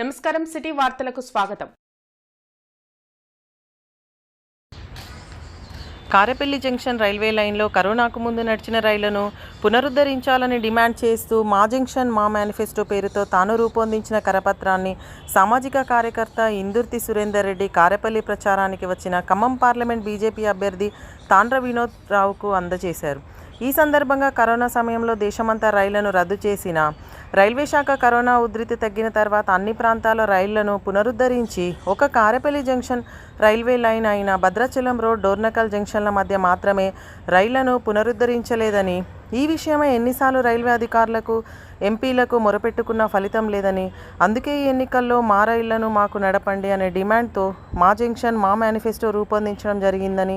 నమస్కారం సిటీ వార్తలకు స్వాగతం. కారెపల్లి జంక్షన్ రైల్వే లైన్లో కరోనాకు ముందు నడిచిన రైళ్ళను పునరుద్ధరించాలని డిమాండ్ చేస్తూ మా జంక్షన్ మా మేనిఫెస్టో పేరుతో తాను రూపొందించిన కరపత్రాన్ని సామాజిక కార్యకర్త ఇందుర్తి సురేందర్ రెడ్డి కారెపల్లి ప్రచారానికి వచ్చిన ఖమ్మం పార్లమెంట్ బీజేపీ అభ్యర్థి తాండ్ర వినోద్ రావుకు అందజేశారు. ఈ సందర్భంగా కరోనా సమయంలో దేశమంతా రైళ్ళను రద్దు చేసిన రైల్వే శాఖ కరోనా ఉధృతి తగ్గిన తర్వాత అన్ని ప్రాంతాల రైళ్ళను పునరుద్ధరించి ఒక కారెపల్లి జంక్షన్ రైల్వే లైన్ అయిన భద్రాచలం రోడ్ డోర్నకల్ జంక్షన్ల మధ్య మాత్రమే రైళ్ళను పునరుద్ధరించలేదని ఈ విషయమై ఎన్నిసార్లు రైల్వే అధికారులకు ఎంపీలకు మొరపెట్టుకున్న ఫలితం లేదని అందుకే ఈ ఎన్నికల్లో మా రైళ్ళను మాకు నడపండి అనే డిమాండ్తో మా జంక్షన్ మా మేనిఫెస్టో రూపొందించడం జరిగిందని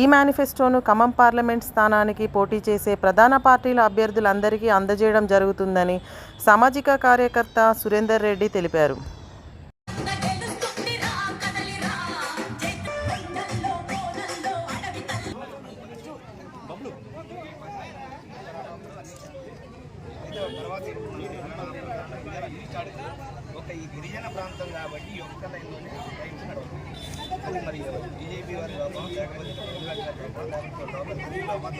ఈ మేనిఫెస్టోను ఖమ్మం పార్లమెంట్ స్థానానికి పోటీ చేసే ప్రధాన పార్టీల అభ్యర్థులందరికీ అందజేయడం జరుగుతుందని సామాజిక కార్యకర్త సురేందర్ రెడ్డి తెలిపారు. ఒక ఈ గిరిజన ప్రాంతం కాబట్టి ఈ లైన్లోనే నడుస్తుంది మరి బీజేపీ వారి లోపం లేకపోతే లోపం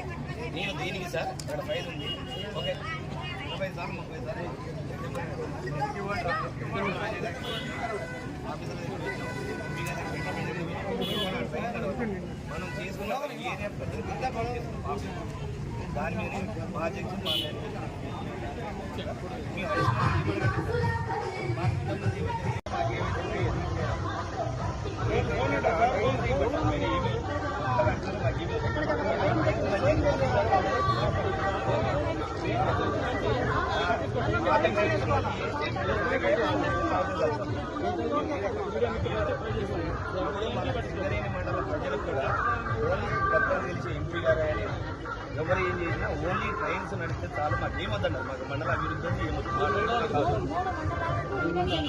నేను దీనికి సార్ ఇక్కడ ఫైల్ ఉంది ఓకే ముప్పై సార్లు ముప్పై సార్లు మనం చేసుకున్న ఏరియా ప్రజలు చేసుకున్నాం దాని మీద మా అధ్యక్షుడు మండల ప్రజలకు కూడా గతంలో ఎంపీ గారు ఆయన ఎవరు ఏం చేసినా ఓన్లీ ట్రైన్స్ నడిస్తే చాలు. మాకు ఏమొద్దన్నారు మాకు మండల అభివృద్ధి ఏమొద్దు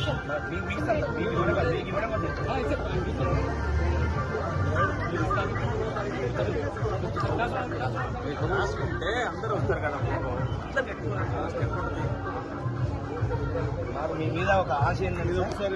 సార్. మీకు ఇవ్వడం కాదు, మీ మీద ఒక ఆశ ఏంటంటే ఒకసారి